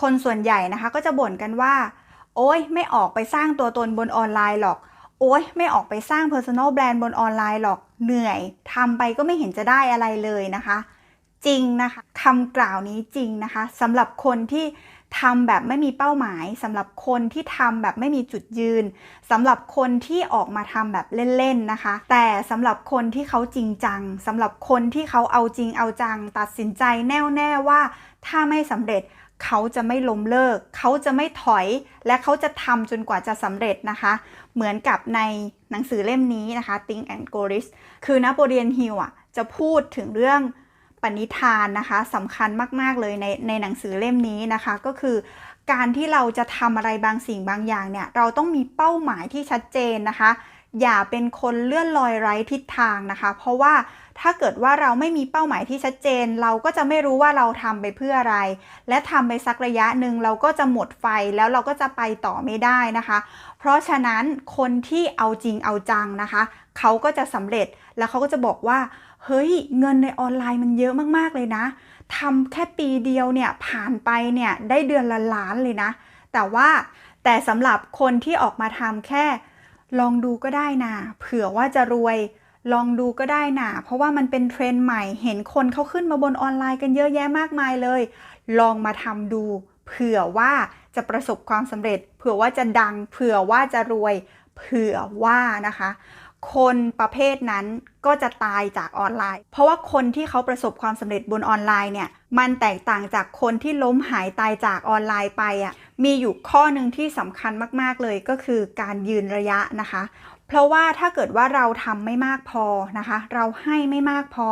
คนส่วนใหญ่นะคะก็จะบ่นกันว่า โอ๊ยไม่ออกไปสร้างตัวตนบนออนไลน์หรอก โอ๊ยไม่ออกไปสร้าง Personal Brand บนออนไลน์หรอกเหนื่อยทำไปก็ไม่เห็นจะได้อะไรเลยนะคะ จริงนะคะคำกล่าวนี้จริงนะคะสำหรับคนที่ทำแบบไม่มีเป้าหมายสำหรับคนที่ทำแบบไม่มีจุดยืนสำหรับคนที่ออกมาทำแบบเล่นๆนะคะ แต่สำหรับคนที่เขาจริงจังสำหรับคนที่เขาเอาจริงเอาจัง ตัดสินใจแน่วแน่ว่า ถ้าไม่สำเร็จ เขาจะไม่ล้มเลิก เขาจะไม่ถอย และเขาจะทำจนกว่าจะสำเร็จนะคะ เหมือนกับในหนังสือเล่มนี้นะคะ Think and Go Rich คือนโปเลียนฮิลอะจะพูดถึงเรื่องปณิธานนะคะสำคัญมาก ๆ เลยในในหนังสือเล่มนี้นะคะ ก็คือการที่เราจะทำอะไรบางสิ่งบางอย่างเนี่ย เราต้องมีเป้าหมายที่ชัดเจนนะคะ อย่าเป็นคนเลื่อนลอยไร้ทิศทางนะคะ เพราะว่าถ้าเกิดว่าเราไม่มีเป้าหมายที่ชัดเจน เราก็จะไม่รู้ว่าเราทำไปเพื่ออะไร และทำไปสักระยะหนึ่งเราก็จะหมดไฟแล้วเราก็จะไปต่อไม่ได้นะคะ เพราะฉะนั้นคนที่เอาจริงเอาจังนะคะ เขาก็จะสำเร็จแล้วเขาก็จะบอกว่าเฮ้ยเงินในออนไลน์มันเยอะมากๆเลยนะทำแค่ปีเดียวเนี่ยผ่านไปเนี่ยได้เดือนละล้านเลยนะ แต่ว่าแต่สำหรับคนที่ออกมาทำแค่ ลองดูก็ได้นะเผื่อว่าจะรวย ลองดูก็ได้นะเพราะว่ามันเป็นเทรนด์ใหม่ เห็นคนเขาขึ้นมาบนออนไลน์กันเยอะแยะมากมายเลย ลองมาทำดู เผื่อว่าจะประสบความสำเร็จ เผื่อว่าจะดัง เผื่อว่าจะรวย เผื่อว่านะคะ คนประเภทนั้นก็จะตายจากออนไลน์ เพราะว่าคนที่เขาประสบความสำเร็จบนออนไลน์เนี่ย มันแตกต่างจากคนที่ล้มหายตายจากออนไลน์ไปอะ มีอยู่ข้อหนึ่งที่สำคัญมาก ๆ เลยก็คือการยืนระยะนะคะ เพราะว่าถ้าเกิดว่าเราทำไม่มากพอนะคะ เราให้ไม่มากพอ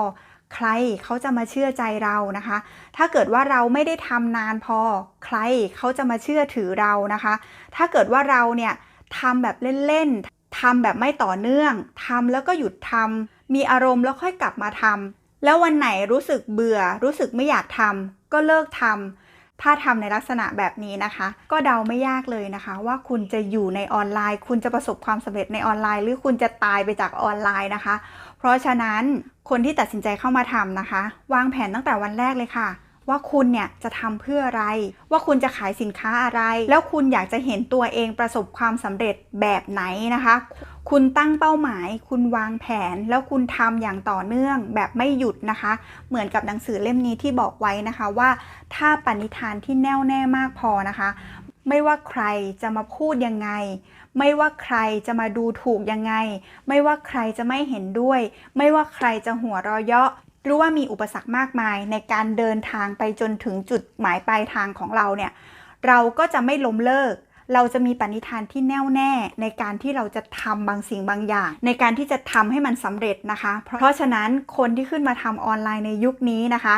ใครเขาจะมาเชื่อใจเรานะคะ ถ้าเกิดว่าเราไม่ได้ทำนานพอ ใครเขาจะมาเชื่อถือเรานะคะ ถ้าเกิดว่าเราเนี่ยทำแบบเล่น ๆทำแบบไม่ต่อเนื่องทำแล้วก็หยุดทำมีอารมณ์แล้วค่อยกลับมาทำแล้ววันไหนรู้สึกเบื่อ รู้สึกไม่อยากทำก็เลิกทำ ถ้าทำในลักษณะแบบนี้นะคะ ก็เดาไม่ยากเลยนะคะ ว่าคุณจะอยู่ในออนไลน์ คุณจะประสบความสำเร็จในออนไลน์ หรือคุณจะตายไปจากออนไลน์นะคะ เพราะฉะนั้นคนที่ตัดสินใจเข้ามาทำนะคะ วางแผนตั้งแต่วันแรกเลยค่ะ ว่าคุณเนี่ยจะทำเพื่ออะไร ว่าคุณจะขายสินค้าอะไร แล้วคุณอยากจะเห็นตัวเองประสบความสำเร็จแบบไหนนะคะ คุณตั้งเป้าหมาย คุณวางแผน แล้วคุณทำอย่างต่อเนื่องแบบไม่หยุดนะคะ เหมือนกับหนังสือเล่มนี้ที่บอกไว้นะคะว่า ถ้าปณิธานที่แน่วแน่มากพอนะคะ ไม่ว่าใครจะมาพูดยังไงไม่ว่าใครจะมาดูถูกยังไง ไม่ว่าใครจะไม่เห็นด้วย ไม่ว่าใครจะหัวเราะเยาะ หรือว่ามีอุปสรรคมากมาย ในการเดินทางไปจนถึงจุดหมายปลายทางของเราเนี่ยเราก็จะไม่ล้มเลิก เราจะมีปณิธานที่แน่วแน่ในการที่เราจะทำบางสิ่งบางอย่าง ในการที่จะทำให้มันสำเร็จนะคะ เพราะฉะนั้นคนที่ขึ้นมาทำออนไลน์ในยุคนี้นะคะ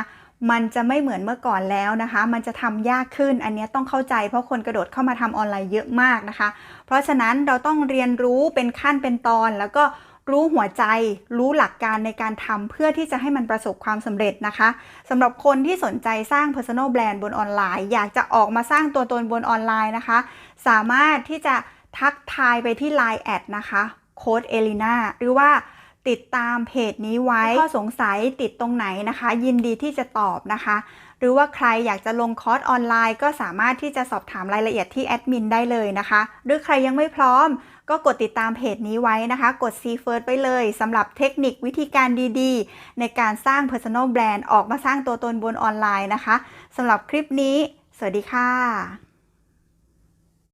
มันจะไม่เหมือนเมื่อก่อนแล้วนะคะ มันจะทำยากขึ้น อันนี้ต้องเข้าใจเพราะคนกระโดดเข้ามาทำออนไลน์เยอะมากนะคะ เพราะฉะนั้นเราต้องเรียนรู้เป็นขั้นเป็นตอน แล้วก็ รู้หัวใจ รู้หลักการในการทำเพื่อที่จะให้มันประสบความสำเร็จนะคะสำหรับคนที่สนใจสร้าง Personal Brand บนออนไลน์ อยากจะออกมาสร้างตัวตนบนออนไลน์นะคะ สามารถที่จะทักทายไปที่ Line แอดนะคะโค้ดเอลิน่าหรือว่า ติดตามเพจนี้ไว้ ข้อสงสัยติดตรงไหนนะคะ ยินดีที่จะตอบนะคะ หรือว่าใครอยากจะลงคอร์สออนไลน์ ก็สามารถที่จะสอบถามรายละเอียดที่แอดมินได้เลยนะคะ หรือใครยังไม่พร้อม ก็กดติดตามเพจนี้ไว้นะคะ กด See First ไปเลยสำหรับเทคนิควิธีการดีๆ ในการสร้าง Personal Brand ออกมาสร้างตัวตนบนออนไลน์นะคะสำหรับคลิปนี้ สวัสดีค่ะ